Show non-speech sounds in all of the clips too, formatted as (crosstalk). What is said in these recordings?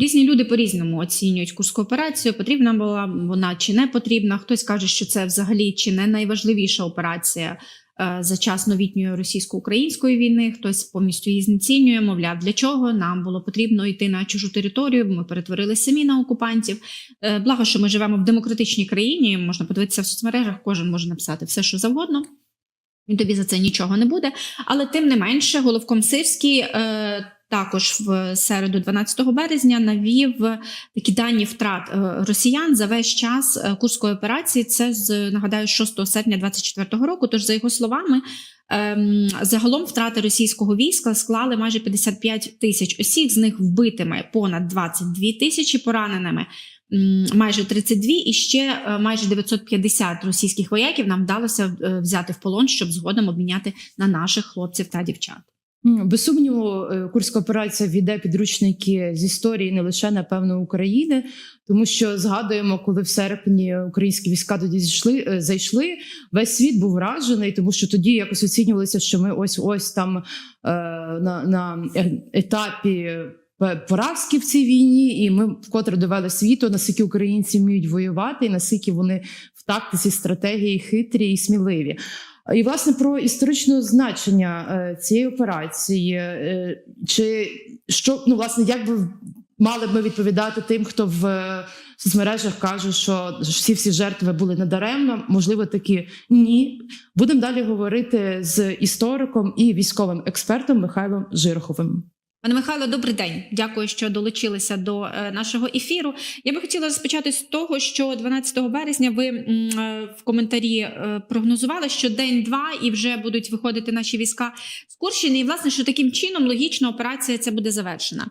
Різні люди по-різному оцінюють курську операцію. Потрібна була вона чи не потрібна. Хтось каже, що це взагалі чи не найважливіша операція е, за час новітньої російсько-української війни. Хтось повністю її знецінює. Мовляв, для чого нам було потрібно йти на чужу територію. Ми перетворили самі на окупантів. Е, Благо, що ми живемо в демократичній країні. Можна подивитися в соцмережах, кожен може написати все, що завгодно. Він тобі за це нічого не буде. Але тим не менше, головком Сирський е, також в середу, 12 березня, навів такі дані втрат е, росіян за весь час е, курської операції. Це з нагадаю, 6 серпня 24 року. Тож, за його словами, ем, загалом втрати російського війська склали майже 55 тисяч осіб. З них вбитими понад 22 тисячі, пораненими майже 32 і ще е, майже 950 російських вояків нам вдалося взяти в полон, щоб згодом обміняти на наших хлопців та дівчат. Без сумніву, е, курська операція війде підручники з історії не лише напевно України, тому що згадуємо, коли в серпні українські війська тоді зійшли, е, зайшли. Весь світ був вражений, тому що тоді якось оцінювалося, що ми ось ось там е, на, на етапі. Поразки в цій війні, і ми вкотре довели світу, наскільки українці вміють воювати, і наскільки вони в тактиці стратегії хитрі і сміливі. І власне про історичне значення е, цієї операції, е, чи що ну власне, як би мали б ми відповідати тим, хто в е, соцмережах каже, що всі всі жертви були недаремно? Можливо, такі ні. Будемо далі говорити з істориком і військовим експертом Михайлом Жироховим. Пане Михайло, добрий день. Дякую, що долучилися до е, нашого ефіру. Я би хотіла розпочати з того, що 12 березня ви е, в коментарі е, прогнозували, що день-два і вже будуть виходити наші війська з Курщини. І власне, що таким чином логічно операція ця буде завершена.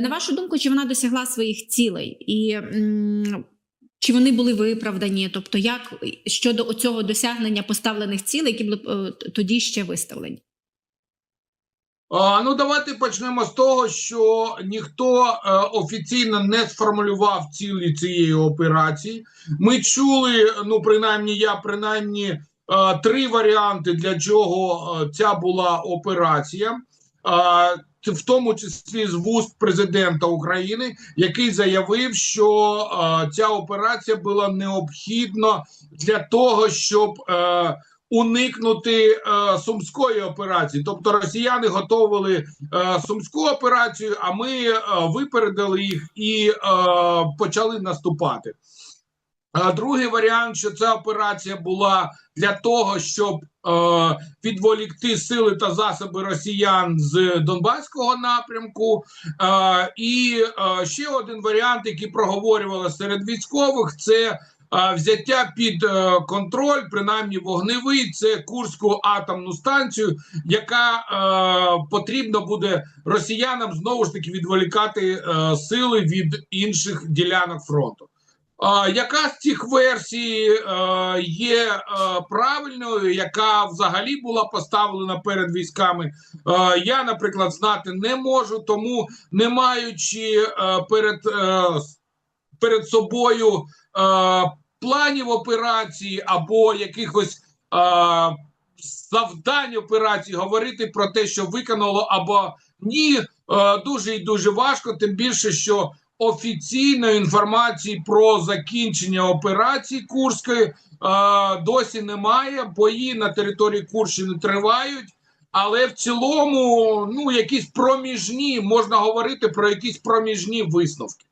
На вашу думку, чи вона досягла своїх цілей? І чи вони були виправдані? Тобто, як щодо цього досягнення поставлених цілей, які були тоді ще виставлені? Ну, давайте почнемо з того, що ніхто е, офіційно не сформулював цілі цієї операції. Ми чули, ну принаймні, я принаймні е, три варіанти, для чого е, ця була операція. В тому числі з вуст президента України, який заявив, що ця операція була необхідна для того, щоб уникнути е, сумської операції. Тобто росіяни готували е, сумську операцію, а ми е, випередили їх і е, почали наступати. А другий варіант, що ця операція була для того, щоб е, відволікти сили та засоби росіян з Донбаського напрямку. Е, і е, ще один варіант, який проговорювали серед військових, це взяття під е, контроль, принаймні вогневий, це Курську атомну станцію, яка е, потрібно буде росіянам знову ж таки відволікати е, сили від інших ділянок фронту. Яка з цих версій є правильною, яка взагалі була поставлена перед військами? Я, наприклад, знати не можу, тому не маючи перед, перед собою е, планів операції або якихось е, завдань операції, говорити про те, що виконало або ні, е, дуже і дуже важко, тим більше, що офіційної інформації про закінчення операції Курської е, досі немає. Бої на території Курщини тривають. Але в цілому, ну якісь проміжні можна говорити про якісь проміжні висновки.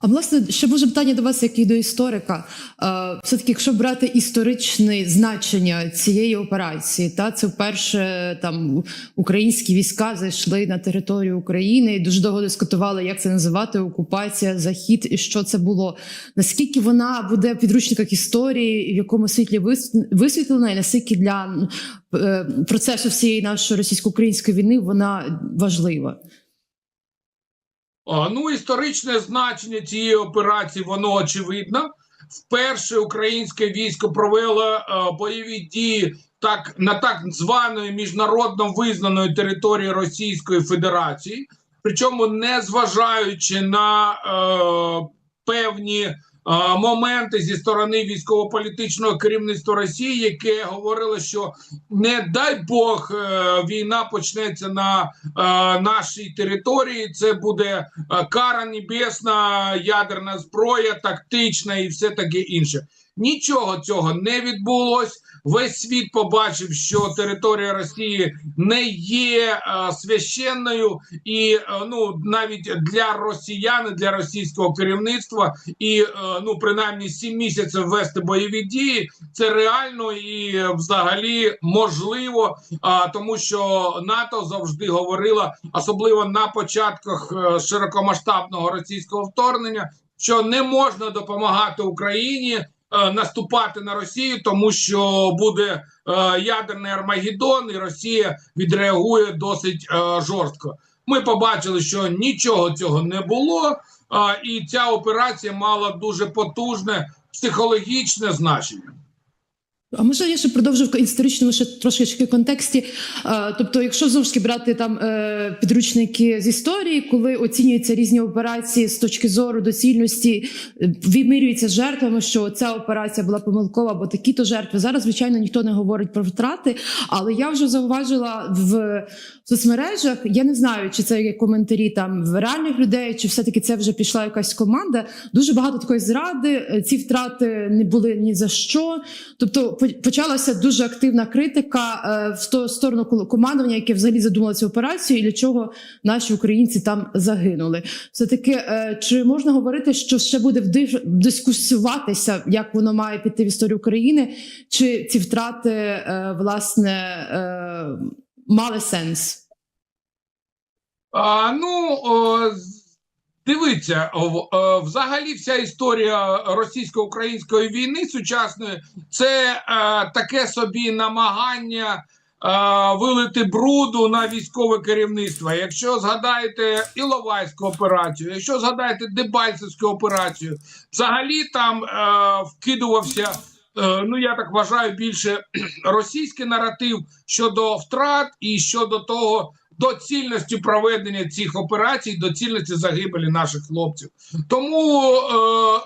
А власне, ще може питання до вас, як і до історика. Е, Все-таки, якщо брати історичне значення цієї операції, та це вперше там українські війська зайшли на територію України і дуже довго дискутували, як це називати окупація, захід і що це було. Наскільки вона буде в підручниках історії, в якому світлі вис- висвітлена, і наскільки для е, процесу всієї нашої російсько-української війни вона важлива? Ну, історичне значення цієї операції, воно очевидно. Вперше українське військо провело е, бойові дії так на так званої міжнародно визнаної території Російської Федерації, причому не зважаючи на е, певні моменти зі сторони військово-політичного керівництва Росії, яке говорило, що не дай Бог е, війна почнеться на е, нашій території. Це буде е, кара небесна, ядерна зброя, тактична і все таке інше. Нічого цього не відбулось. Весь світ побачив, що територія Росії не є е, священною, і е, ну навіть для росіян, для російського керівництва, і е, ну принаймні сім місяців вести бойові дії. Це реально і е, взагалі можливо, а тому що НАТО завжди говорила, особливо на початках е, широкомасштабного російського вторгнення, що не можна допомагати Україні е, наступати на Росію, тому що буде е, ядерний Армагеддон, і Росія відреагує досить е, жорстко. Ми побачили, що нічого цього не було, е, і ця операція мала дуже потужне психологічне значення. А може я ще продовжу в історичному ще трошечки контексті. Тобто, якщо знову ж таки брати там е, підручники з історії, коли оцінюються різні операції з точки зору доцільності, е, вимірюються жертвами, що ця операція була помилкова, або такі-то жертви. Зараз, звичайно, ніхто не говорить про втрати, але я вже зауважила в соцмережах. Я не знаю, чи це є коментарі там в реальних людей, чи все-таки це вже пішла якась команда. Дуже багато такої зради. е, Ці втрати не були ні за що. Тобто почалася дуже активна критика е, в ту сторону командування, яке взагалі задумало цю операцію, і для чого наші українці там загинули. Все таки, е, чи можна говорити, що ще буде дискусуватися, як воно має піти в історію України, чи ці втрати е, власне мали сенс? А, ну, о, дивіться, е, взагалі вся історія російсько-української війни сучасної це е, таке собі намагання е, вилити бруду на військове керівництво. Якщо згадаєте Іловайську операцію, якщо згадаєте Дебальцевську операцію, взагалі там е, вкидувався. е, Ну, я так вважаю, більше (clears throat) російський наратив щодо втрат і щодо того, доцільності проведення цих операцій, доцільності загибелі наших хлопців. Тому е,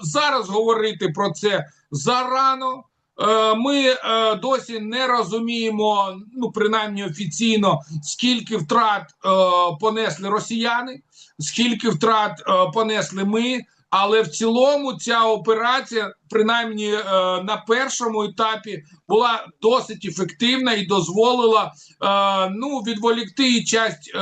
зараз говорити про це зарано. Е, ми е, досі не розуміємо, ну принаймні офіційно, скільки втрат е, понесли росіяни, скільки втрат понесли ми. Але в цілому ця операція, принаймні е, на першому етапі, була досить ефективна і дозволила е, ну відволікти часть е,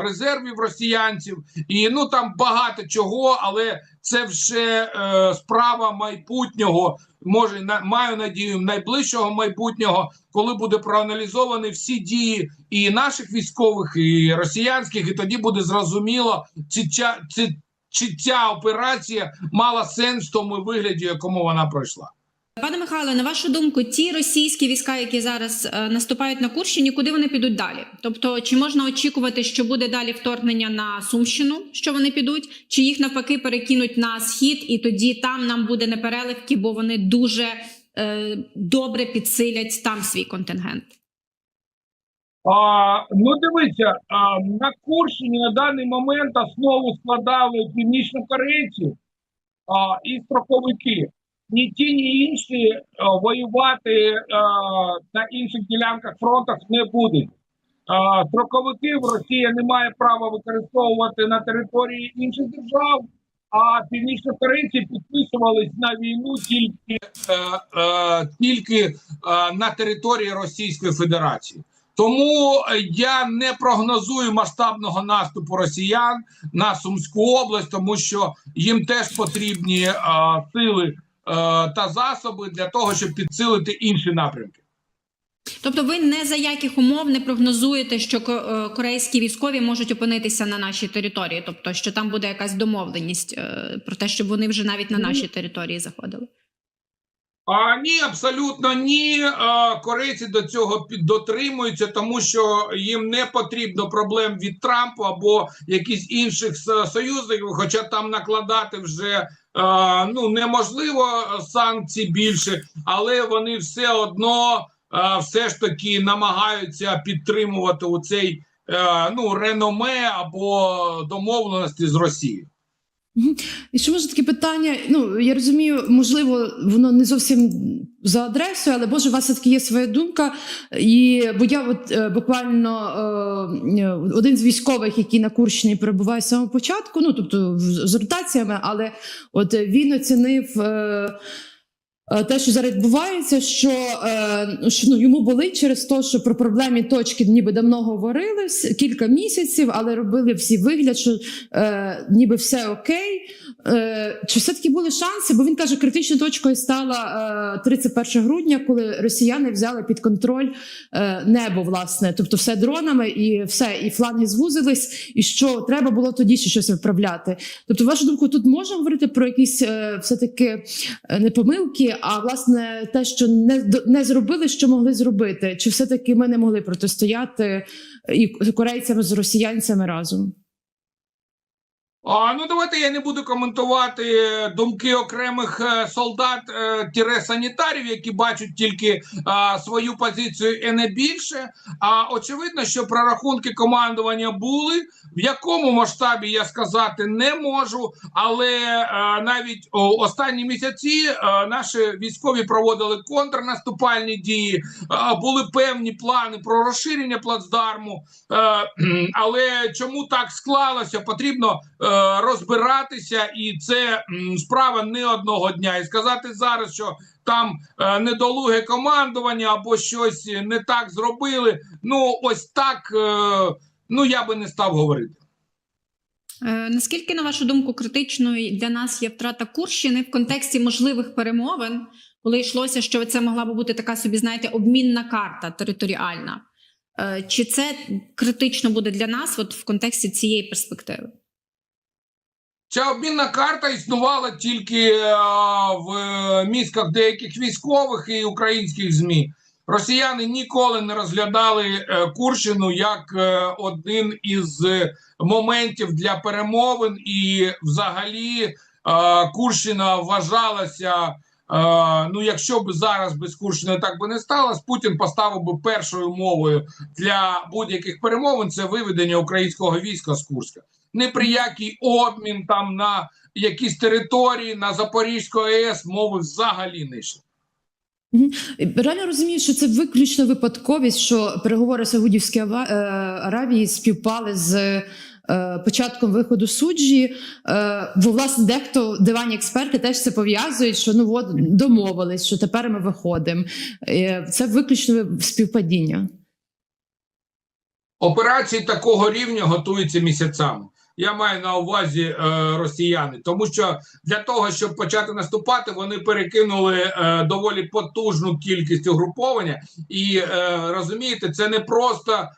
резервів росіянців, і ну там багато чого, але це вже е, справа майбутнього. Може, на маю надію найближчого майбутнього, коли буде проаналізовані всі дії і наших військових, і росіянських, і тоді буде зрозуміло, чи чи, чи ця операція мала сенс в тому вигляді, якому вона пройшла. Пане Михайло, на вашу думку, ті російські війська, які зараз е, наступають на Курщині, куди вони підуть далі? Тобто, чи можна очікувати, що буде далі вторгнення на Сумщину, що вони підуть, чи їх навпаки перекинуть на схід, і тоді там нам буде непереливки, бо вони дуже е, добре підсилять там свій контингент? А, ну, дивіться, а, на Курщині на даний момент основу складали північнокорейці а, і строковики. Ні ті, ні інші а, воювати а, на інших ділянках фронтах не будуть. А, строковиків Росія не має права використовувати на території інших держав, а північнокорейці підписувались на війну тільки, е, е, тільки е, на території Російської Федерації. Тому е, я не прогнозую масштабного наступу росіян на Сумську область, тому що їм теж потрібні е, сили е, та засоби для того, щоб підсилити інші напрямки. Тобто, ви не за яких умов не прогнозуєте, що корейські військові можуть опинитися на нашій території, тобто що там буде якась домовленість про те, щоб вони вже навіть на нашій території заходили. А ні, абсолютно ні. Корейці до цього дотримуються, тому що їм не потрібно проблем від Трампа або якісь інших союзників, хоча там накладати вже ну неможливо санкцій більше, але вони все одно все ж таки намагаються підтримувати у цей е, ну реноме або домовленості з Росією. І ще може таке питання. Ну я розумію, можливо, воно не зовсім за адресою, але Боже, у вас все-таки є своя думка. І бо я от е, буквально е, один з військових, який на Курщині перебуває з самого початку, ну тобто з ротаціями, але от е, він оцінив. Е, е, те, що зараз відбувається, що, е, що ну, йому болить через те, що про проблемні точки ніби давно говорили кілька місяців, але робили всі вигляд, що е, ніби все окей. Е, чи все-таки були шанси? Бо він каже, критичною точкою стала е, 31 грудня, коли росіяни взяли під контроль е, небо, власне, тобто все дронами і все, і фланги звузились, і що треба було тоді ще щось виправляти. Тобто, вашу думку, тут можна говорити про якісь е, все-таки е, не помилки, а власне те, що не, не зробили, що могли зробити, чи все-таки ми не могли протистояти і корейцями з росіянцями разом? А, ну давайте я не буду коментувати думки окремих е, солдат е, тіре санітарів, які бачать тільки а, свою позицію і не більше. А очевидно, що прорахунки командування були. В якому масштабі я сказати не можу, але е, навіть о, останні місяці е, наші військові проводили контрнаступальні дії, е, були певні плани про розширення плацдарму. Кхм, але чому так склалося? Потрібно розбиратися, і це справа не одного дня. І сказати зараз, що там е, недолуге командування або щось не так зробили. Ну ось так. Е, ну я би не став говорити. Е, Наскільки, на вашу думку, критичною для нас є втрата Курщини в контексті можливих перемовин, коли йшлося, що це могла би бути така собі, знаєте, обмінна карта територіальна? Чи це критично буде для нас от в контексті цієї перспективи? Ця обмінна карта існувала тільки е, в мізках деяких військових і українських змі. Росіяни ніколи не розглядали е, Курщину як е, один із е, моментів для перемовин, і взагалі е, Курщина вважалася. Е, Ну, якщо б зараз без Курщини так би не сталося, Путін поставив би першою мовою для будь-яких перемовин це виведення українського війська з Курська ні при який обмін там на якісь території на Запорізьку АЕС мови взагалі не йшло. Реально розумію, що це виключно випадковість, що переговори Саудівської е, Аравії співпали з початком виходу суджі. Е, Бо власне дехто дивані експерти теж це пов'язують, що ну от домовились, що тепер ми виходимо. Е, Це виключно співпадіння. Операції такого рівня готуються місяцями. Я маю на увазі е, росіяни, тому що для того, щоб почати наступати, вони перекинули е, доволі потужну кількість угруповання, і е, розумієте, це не просто е,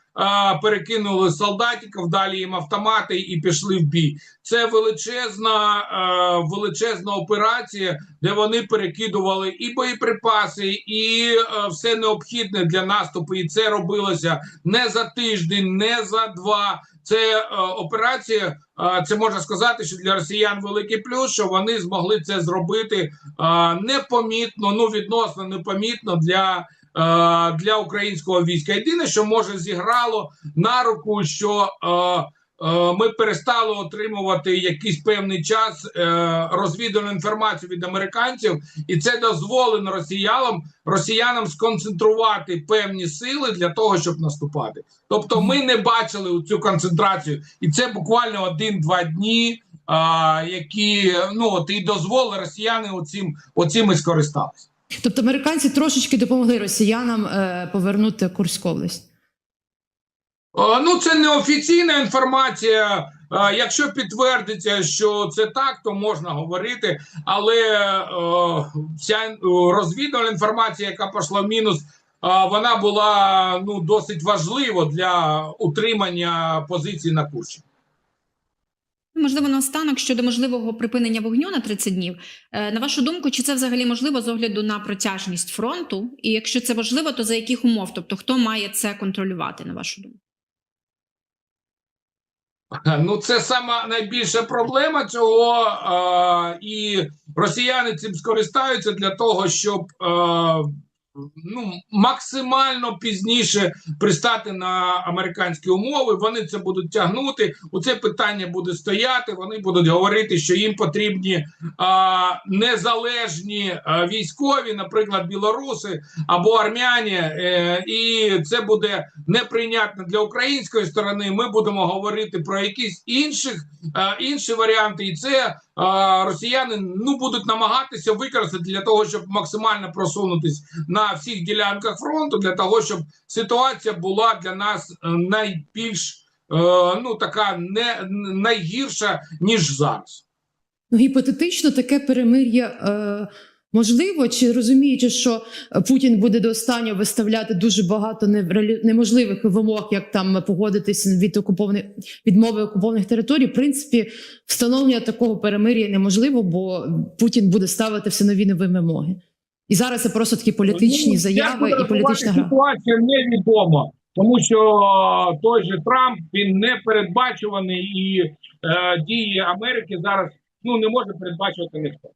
перекинули солдатиків, далі їм автомати і пішли в бій. Це величезна, е, величезна операція, де вони перекидували і боєприпаси, і е, все необхідне для наступу. І це робилося не за тиждень, не за два. Це е, операція. е, це можна сказати, що для росіян великий плюс, що вони змогли це зробити е, непомітно, ну відносно непомітно для, для українського війська. Єдине, що може зіграло на руку, що ми перестали отримувати якийсь певний час е, розвідувальну інформацію від американців, і це дозволено росіянам росіянам сконцентрувати певні сили для того, щоб наступати. Тобто, ми не бачили цю концентрацію, і це буквально один-два дні, які ну от і дозволили росіяни оцим, оцим і скористалися. Тобто американці трошечки допомогли росіянам е, повернути Курську область. Е, Ну, це неофіційна інформація. Е, Якщо підтвердиться, що це так, то можна говорити. Але е, е, розвідувальна інформація, яка пішла в мінус, вона була ну досить важлива для утримання позицій на курсі. Можливо, наостанок щодо можливого припинення вогню на 30 днів. На вашу думку, чи це взагалі можливо з огляду на протяжність фронту? І якщо це можливо, то за яких умов? Тобто, хто має це контролювати, на вашу думку? Ну, це сама найбільша проблема цього, е, і росіяни цим скористаються для того, щоб е, ну, максимально пізніше пристати на американські умови. Вони це будуть тягнути. У це питання буде стояти. Вони будуть говорити, що їм потрібні а, незалежні а, військові, наприклад, білоруси або армяні, е, і це буде неприйнятно для української сторони. Ми будемо говорити про якісь інших е, інші варіанти, і це росіяни ну будуть намагатися використати для того, щоб максимально просунутись на всіх ділянках фронту, для того, щоб ситуація була для нас е, найбільш е, ну така не найгірша ніж зараз. Ну, гіпотетично таке перемир'я е, можливо, чи розуміючи, що Путін буде до останнього виставляти дуже багато неможливих вимог, як там погодитися від окупованих відмови окупованих територій, в принципі, встановлення такого перемир'я неможливо, бо Путін буде ставити все нові нові вимоги. І зараз це просто такі політичні Ну, заяви і політична гра. Ситуація невідома, тому що той же Трамп він не передбачуваний і е, дії Америки зараз ну не може передбачувати ніхто.